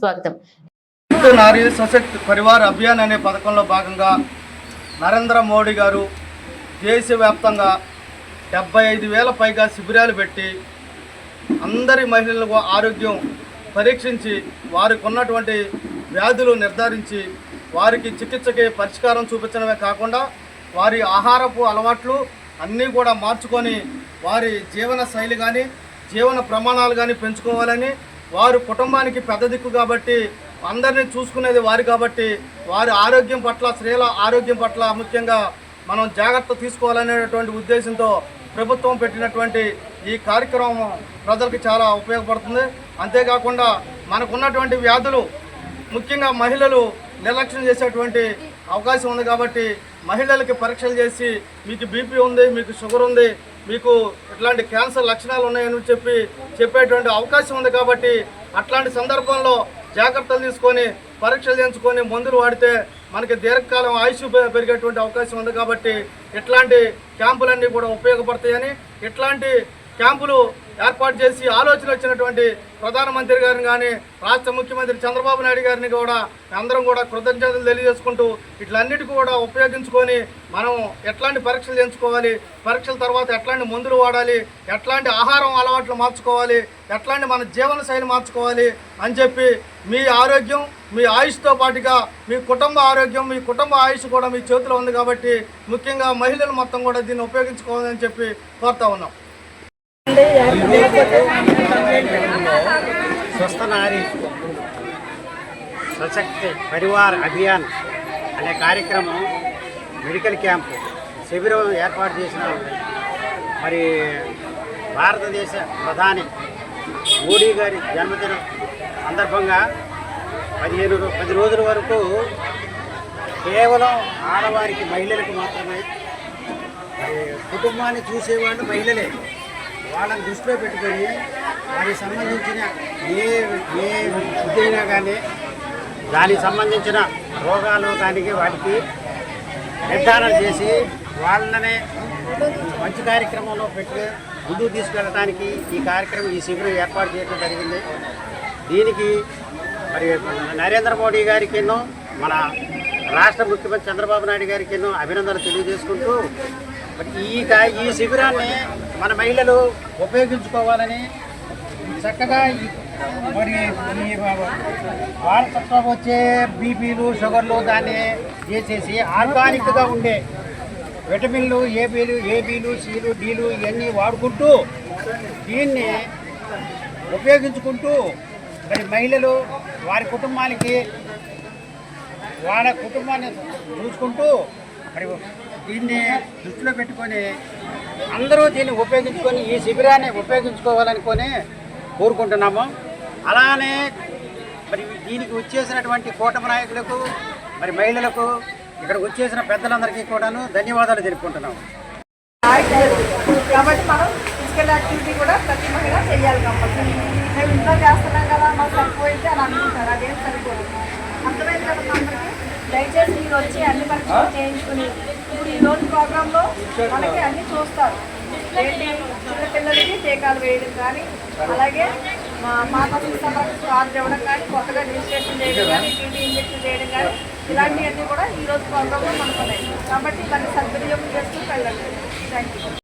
స్వాగతం. నారీ సశక్తి పరివార్ అభియాన్ అనే పథకంలో భాగంగా నరేంద్ర మోడీ గారు దేశవ్యాప్తంగా డెబ్బై ఐదు వేల పైగా శిబిరాలు పెట్టి అందరి మహిళలకు ఆరోగ్యం పరీక్షించి వారికి ఉన్నటువంటి వ్యాధులు నిర్ధారించి వారికి చికిత్సకి పరిష్కారం చూపించడమే కాకుండా వారి ఆహారపు అలవాట్లు అన్నీ కూడా మార్చుకొని వారి జీవన శైలి కానీ జీవన ప్రమాణాలు కానీ పెంచుకోవాలని వారు కుటుంబానికి పెద్ద దిక్కు కాబట్టి అందరినీ చూసుకునేది వారు కాబట్టి వారి ఆరోగ్యం పట్ల స్త్రీల ఆరోగ్యం పట్ల ముఖ్యంగా మనం జాగ్రత్త తీసుకోవాలనేటువంటి ఉద్దేశంతో ప్రభుత్వం పెట్టినటువంటి ఈ కార్యక్రమం ప్రజలకు చాలా ఉపయోగపడుతుంది. అంతేకాకుండా మనకున్నటువంటి వ్యాధులు ముఖ్యంగా మహిళలు నిర్లక్ష్యం చేసేటువంటి అవకాశం ఉంది కాబట్టి మహిళలకి పరీక్షలు చేసి మీకు బీపీ ఉంది మీకు షుగర్ ఉంది మీకు ఇట్లాంటి క్యాన్సర్ లక్షణాలు ఉన్నాయని చెప్పి చెప్పేటువంటి అవకాశం ఉంది కాబట్టి అట్లాంటి సందర్భంలో జాగ్రత్తలు తీసుకొని పరీక్షలు చేయించుకొని మందులు వాడితే మనకి దీర్ఘకాలం ఆయుష్ పెరిగేటువంటి అవకాశం ఉంది కాబట్టి ఇట్లాంటి క్యాంపులన్నీ కూడా ఉపయోగపడతాయని ఇట్లాంటి క్యాంపులు ఏర్పాటు చేసి ఆలోచన వచ్చినటువంటి ప్రధానమంత్రి గారిని కానీ రాష్ట్ర ముఖ్యమంత్రి చంద్రబాబు నాయుడు గారిని కూడా అందరం కూడా కృతజ్ఞతలు తెలియజేసుకుంటూ ఇట్లన్నిటికీ కూడా ఉపయోగించుకొని మనం ఎట్లాంటి పరీక్షలు చేయించుకోవాలి పరీక్షల తర్వాత ఎట్లాంటి మందులు వాడాలి ఎట్లాంటి ఆహారం అలవాట్లు మార్చుకోవాలి ఎట్లాంటి మన జీవన శైలి మార్చుకోవాలి అని చెప్పి మీ ఆరోగ్యం మీ ఆయుష్తో పాటుగా మీ కుటుంబ ఆరోగ్యం మీ కుటుంబ ఆయుష్ కూడా మీ చేతిలో ఉంది కాబట్టి ముఖ్యంగా మహిళలు మొత్తం కూడా దీన్ని ఉపయోగించుకోవాలని చెప్పి కోరుతా ఉన్నాం. స్వస్థ నారీ సశక్తి పరివార్ అభియాన్ అనే కార్యక్రమం మెడికల్ క్యాంపు శిబిరం ఏర్పాటు చేసిన మరి భారతదేశ ప్రధాని మోడీ గారి జన్మదినం సందర్భంగా పదిహేను పది రోజుల వరకు కేవలం ఆడవారికి మహిళలకు మాత్రమే కుటుంబాన్ని చూసేవాళ్ళు మహిళలే. వాళ్ళని దృష్టిలో పెట్టుకొని వారికి సంబంధించిన ఏ ఏ ఇదైనా కానీ దానికి సంబంధించిన రోగాలు దానికి వాటికి నిర్ధారణ చేసి వాళ్ళనే మంచి కార్యక్రమంలో పెట్టి ముందుకు తీసుకెళ్ళడానికి ఈ కార్యక్రమం ఈ శిబిరం ఏర్పాటు చేయడం జరిగింది. దీనికి మరి నరేంద్ర మోడీ గారికి ఎన్నో మన రాష్ట్ర ముఖ్యమంత్రి చంద్రబాబు నాయుడు గారికి ఎన్నో అభినందనలు తెలియజేసుకుంటూ మరి ఈ ఈ శిబిరాన్ని మన మహిళలు ఉపయోగించుకోవాలని చక్కగా మరి ఈ వారసత్వం వచ్చే బీపీలు షుగర్లు దాన్ని చేసేసి ఆర్గానిక్గా ఉండే విటమిన్లు ఏబీలు ఏబీలు సీలు డీలు ఇవన్నీ వాడుకుంటూ దీన్ని ఉపయోగించుకుంటూ మరి మహిళలు వారి కుటుంబానికి వాళ్ళ కుటుంబాన్ని చూసుకుంటూ మరి దీన్ని దృష్టిలో పెట్టుకొని అందరూ దీన్ని ఉపయోగించుకొని ఈ శిబిరాన్ని ఉపయోగించుకోవాలనుకొని కోరుకుంటున్నాము. అలానే మరి దీనికి వచ్చేసినటువంటి కూటమి నాయకులకు మరి మహిళలకు ఇక్కడ వచ్చేసిన పెద్దలందరికీ కూడాను ధన్యవాదాలు తెలుపుకుంటున్నాము. కాబట్టి మనం ఫిజికల్ యాక్టివిటీ కూడా ప్రతి మహిళ చేయాలి కంపల్సరీ. మేము ఇంట్లో చేస్తున్నాం కదా మాకు తక్కువైతే అని అనుకుంటారు. అదేం సరిపోదు. అర్థమైంది కదా అందరికీ దయచేసి మీరు వచ్చి అన్ని పరీక్షలు చేయించుకుని రోజు ప్రోగ్రాంలో మనకి అన్ని చూస్తారు. చిన్నపిల్లలకి టీకాలు వేయడం కానీ అలాగే మా మాతా శిశు కార్డు ఇవ్వడం కానీ కొత్తగా రిజిస్ట్రేషన్ చేయడం కానీ టీటీ ఇంజెక్షన్ చేయడం కానీ ఇలాంటివన్నీ కూడా ఈ రోజు ప్రోగ్రాంలో మనకు ఉన్నాయి కాబట్టి దాన్ని సద్వినియోగం చేస్తూ వెళ్ళండి. Thank you